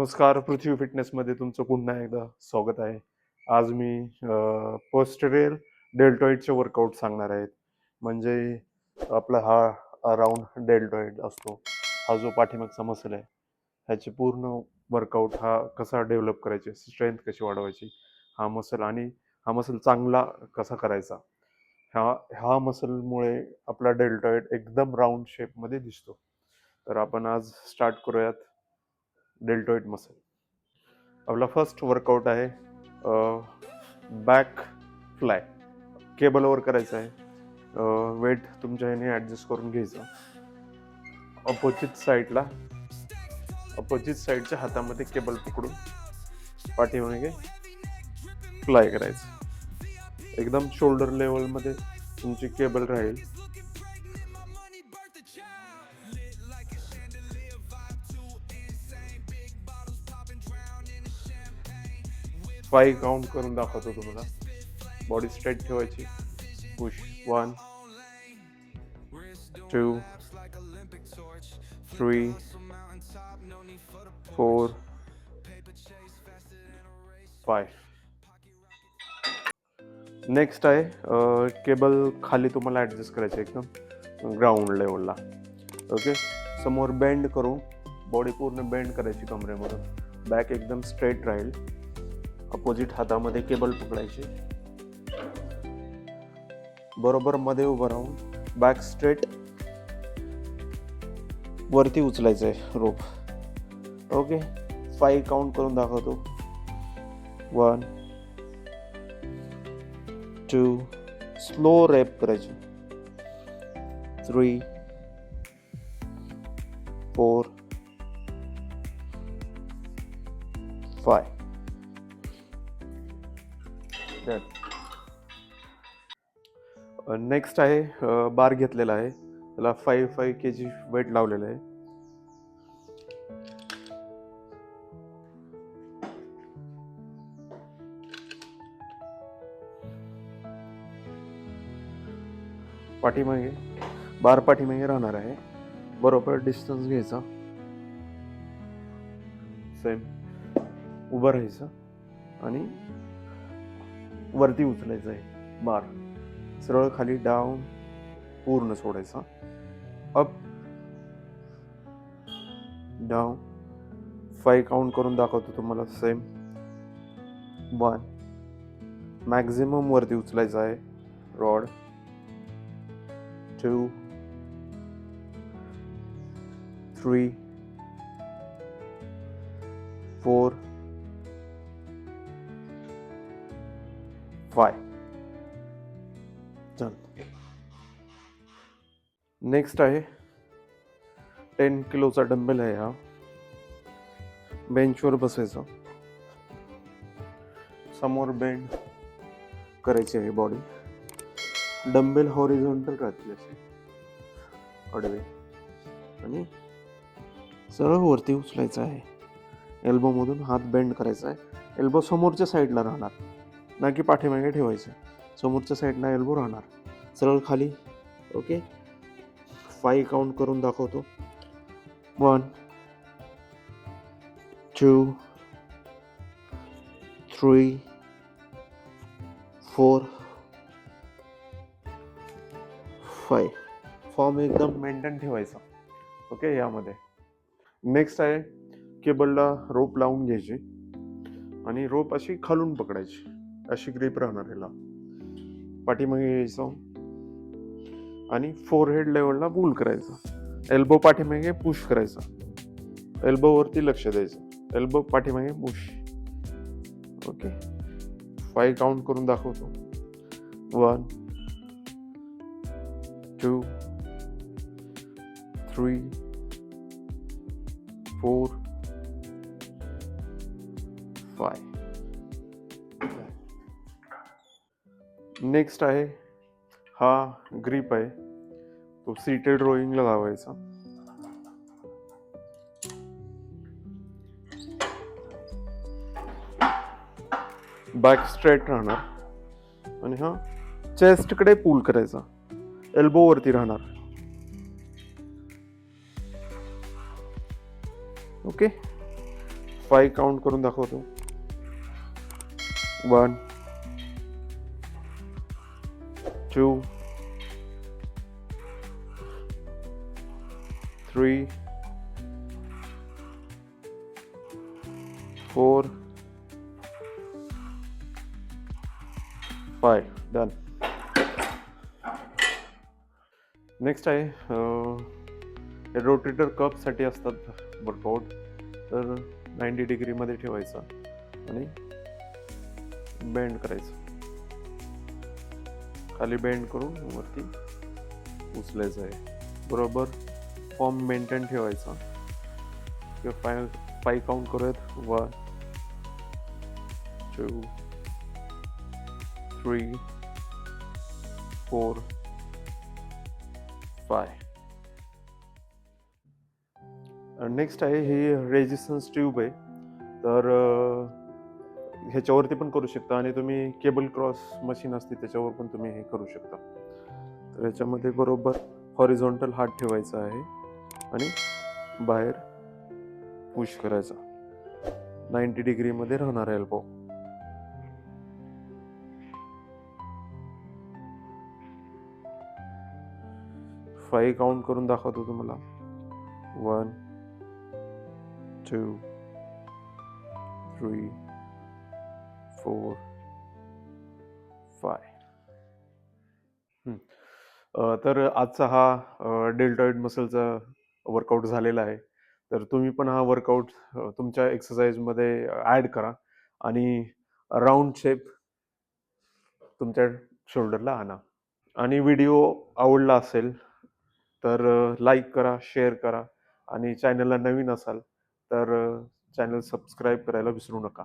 नमस्कार पृथ्वी फिटनेसमध्ये तुमचं पुन्हा एकदा स्वागत आहे. आज मी पोस्टरेल डेल्टॉईडचे वर्कआउट सांगणार आहेत म्हणजे आपला हा राऊंड डेल्टॉईड असतो. हा जो पाठीमागचा मसल आहे ह्याचे पूर्ण वर्कआउट हा कसा डेव्हलप करायचे स्ट्रेंथ कशी वाढवायची हा मसल आणि हा मसल चांगला कसा करायचा ह्या ह्या मसलमुळे आपला डेल्टॉईड एकदम राऊंड शेपमध्ये दिसतो. तर आपण आज स्टार्ट करूयात. डेल्टॉइड मसल आपला फर्स्ट वर्कआउट आहे बॅक फ्लाय केबलवर करायचं आहे. वेट तुमच्या ह्याने ॲडजस्ट करून घ्यायचं. अपोजिट साईडला अपोजिट साईडच्या हातामध्ये केबल पकडून पाठीमागे फ्लाय करायचं. एकदम शोल्डर लेवलमध्ये तुमची केबल राहील. फाईव्ह काउंट करून दाखवतो तुम्हाला. बॉडी स्ट्रेट ठेवायची. Push one two three four five next आहे केबल खाली तुम्हाला ॲडजस्ट करायचं एकदम ग्राउंड लेवलला ओके समोर बेंड करून बॉडी पूर्ण बेंड करायची कमरेमधून. बॅक एकदम स्ट्रेट राहील. अपोजिट हातामध्ये केबल पकडायची. बरोबर मध्ये उभं राहून बॅक स्ट्रेट वरती उचलायचं आहे रोप ओके फाईव्ह काउंट करून दाखवतो. वन टू स्लो रॅप करायची. थ्री फोर फाय नेक्स्ट आहे बार घेतलेला आहे. त्याला five five K G weight लावलेलं आहे. पाठीमागे बार पाठीमागे राहणार आहे. बरोबर डिस्टन्स घ्यायचा. सेम उभं राहायचं. आणि वरती उचलायचं आहे बार सरळ खाली डाऊन पूर्ण सोडायचा. अप. डाऊन. फाईव्ह काउंट करून दाखवतो तुम्हाला सेम. वन. मॅक्झिमम वरती उचलायचं आहे rod. Two. Three. Four. Five चल नेक्स्ट आहे. टेन किलोचा डंबेल आहे हा. बेंचवर बसायचं. समोर बेंड करायची आहे बॉडी डंबेल हॉरिझॉन्टल राहतील असे. अडवे. आणि सरळ वरती उचलायचं आहे. एल्बोमधून हात बेंड करायचा आहे. एल्बो समोरच्या साईडला राहणार. ना की पाठीमागे ठेवायचं. समोरच्या साईडला एल्बो राहणार. सरळ खाली. ओके फाय काउंट करून दाखवतो. One two three four five form एकदम मेंटेन ठेवायचा. ओके यामध्ये. नेक्स्ट आहे केबलला रोप लावून घ्यायची. आणि रोप अशी खालून पकडायची. अशी ग्रीप राहणार ह्याला पाठीमागे यायचं. आणि फोरहेड लेवलला पुल करायचं. एल्बो पाठीमागे पुश करायचा. एल्बोवरती लक्ष द्यायचं. एल्बो पाठीमागे पुश ओके फाईव्ह काउंट करून दाखवतो. वन टू थ्री नेक्स्ट आहे हा ग्रीप आहे. तो सीटेड रोईंगला लावायचा. बॅक स्ट्रेट राहणार. आणि हा चेस्टकडे पूल करायचा. एल्बो वरती राहणार. ओके फाय काउंट करून दाखवतो. One two three four five done next आहे हे रोटेटर कपसाठी असतात वर्कआउट तर नाईंटी डिग्रीमध्ये ठेवायचं आणि बेंड करायचं. खाली बेंड करून वरती उचलायचं आहे. बरोबर फॉर्म मेंटेन ठेवायचा. किंवा फाय फाय काउंट करूयात. One two three four five next आहे ही रेजिस्टन्स ट्यूब आहे. तर ह्याच्यावरती पण करू शकता आणि तुम्ही केबल क्रॉस मशीन असते त्याच्यावर पण तुम्ही हे करू शकता. तर याच्यामध्ये बरोबर हॉरिझॉन्टल हात ठेवायचा आहे आणि बाहेर पुश करायचा. नाईंटी डिग्रीमध्ये राहणार आहे एल्बो फाईव्ह काउंट करून दाखवतो तुम्हाला. One two three four five तर आजचा हा डेल्टॉइड मसलचा वर्कआउट झालेला आहे. तर तुम्ही पण हा वर्कआउट तुमच्या एक्सरसाइजमध्ये ॲड करा आणि राऊंड शेप तुमच्या शोल्डरला आणा. आणि व्हिडिओ आवडला असेल तर लाईक करा शेअर करा आणि चॅनलला नवीन असाल तर चॅनल सबस्क्राईब करायला विसरू नका.